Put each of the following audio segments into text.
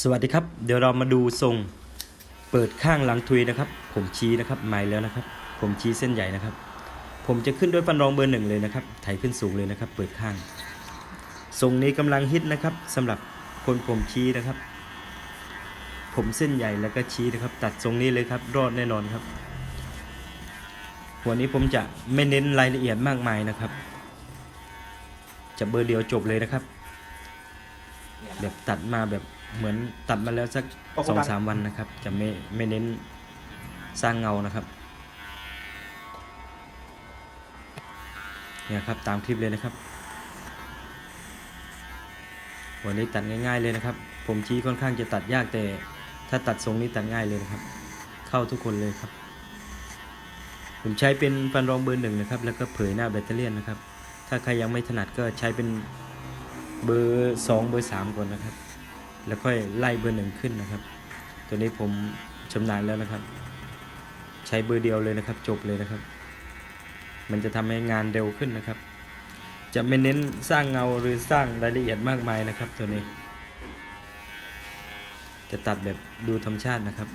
สวัสดีครับ เดี๋ยวเรามาดูทรงเปิดข้างหลังทุยนะครับ ผมชี้นะครับใหม่แล้วนะครับ ผมชี้เส้นใหญ่นะครับ ผมจะขึ้นด้วยฟันรองเบอร์หนึ่งเลยนะครับ ไถขึ้นสูงเลยนะครับ เปิดข้าง ทรงนี้กำลังฮิตนะครับสำหรับคนผมชี้นะครับ ผมเส้นใหญ่แล้วก็ชี้นะครับ ตัดทรงนี้เลยครับ รอดแน่นอนครับ วันนี้ผมจะไม่เน้นรายละเอียดมากมายนะครับ จะเบอร์เดียวจบเลยนะครับ แบบตัดมาแบบ เหมือนตัดมาแล้วสักสองสามวันนะครับ จะไม่ไม่เน้นสร้างเงานะครับเนี่ยครับตามคลิปเลยนะครับ วันนี้ตัดง่ายๆเลยนะครับ ผมชี้ค่อนข้างจะตัดยากแต่ ถ้าตัดทรงนี้ตัดง่ายเลยนะครับ เข้าทุกคนเลยครับ ผมใช้เป็นฟันรองเบอร์หนึ่งนะครับ แล้วก็เผยหน้าแบตเตอรี่ยนนะครับ ถ้าใครยังไม่ถนัดก็ใช้เป็นเบอร์สองเบอร์สามก่อนนะครับ แล้วค่อยไล่เบอร์หนึ่งขึ้นนะครับ ตัวนี้ผมชำนาญแล้วนะครับ ใช้เบอร์เดียวเลยนะครับ จบเลยนะครับ มันจะทำให้งานเร็วขึ้นนะครับ จะไม่เน้นสร้างเงาหรือสร้างรายละเอียดมากมายนะครับ ตัวนี้ จะตัดแบบดูธรรมชาตินะครับ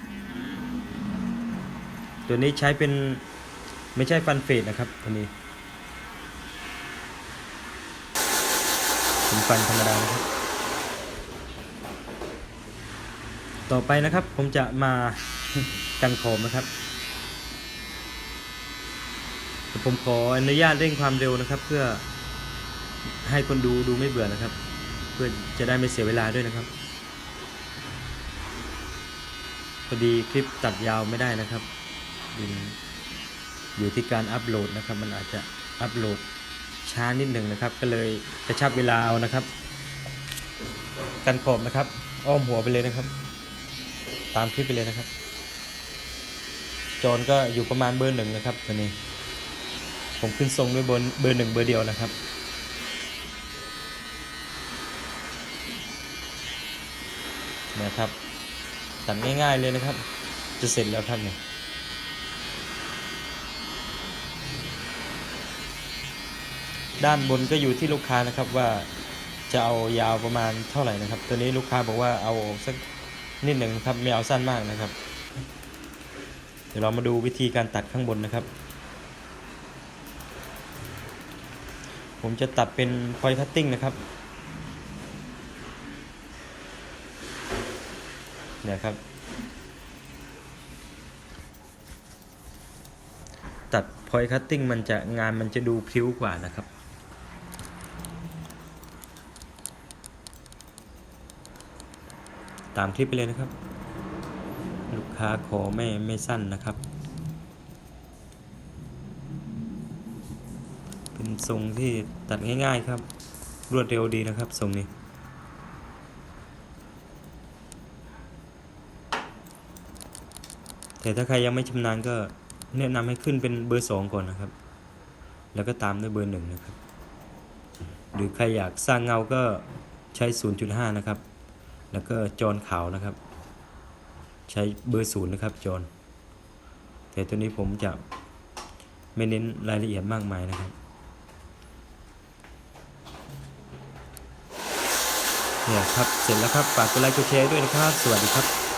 ตัวนี้ใช้เป็นไม่ใช่ฟันเฟดนะครับตัวนี้เป็นฟันธรรมดานะครับ ต่อไปนะครับ ผมจะมากันโคมนะครับแต่ผมขออนุญาตเร่งความเร็วนะครับ เพื่อให้คนดูดูไม่เบื่อนะครับ เพื่อจะได้ไม่เสียเวลาด้วยนะครับพอดีคลิปตัดยาวไม่ได้นะครับอยู่อยู่ที่การอัปโหลดนะครับ มันอาจจะอัปโหลดช้านิดหนึ่งนะครับ ก็เลยกระชับเวลาเอานะครับ กันขอบนะครับ อ้อมหัวไปเลยนะครับ ตามคลิปไปเลยนะครับ จอนก็อยู่ประมาณเบอร์หนึ่งนะครับตัวนี้ ผมขึ้นทรงด้วยเบอร์เบอร์หนึ่งเบอร์เดียวนะครับนะครับตัดง่ายๆเลยนะครับ จะเสร็จแล้วครับเนี่ยด้านบนก็อยู่ที่ลูกค้านะครับว่าจะเอายาวประมาณเท่าไหร่นะครับ ตัวนี้ลูกค้าบอกว่าเอาสัก นิดหนึ่งครับไม่เอาสั้นมากนะครับ เดี๋ยวเรามาดูวิธีการตัดข้างบนนะครับ ผมจะตัดเป็นพอยคัตติ้งนะครับเนี่ยครับ ตัดพอยคัตติ้งมันจะงานมันจะดูพิ้วกว่านะครับ ตามคลิปไปเลยนะครับ ลูกค้าขอไม่ไม่สั้นนะครับ เป็นทรงที่ตัดง่ายๆครับ รวดเร็วดีนะครับทรงนี้แต่ถ้าใครยังไม่ชำนาญก็แนะนำให้ขึ้นเป็นเบอร์สองก่อนนะครับ แล้วก็ตามด้วยเบอร์หนึ่งนะครับ หรือใครอยากสร้างเงาก็ใช้ 0.5 นะครับ แล้วก็จอนขาวนะครับ ใช้เบอร์ศูนย์นะครับจอนแต่ตัวนี้ผมจะไม่เน้นรายละเอียดมากมายนะครับเนี่ยครับเสร็จแล้วครับฝากกดไลค์กดแชร์ด้วยนะครับ สวัสดีครับ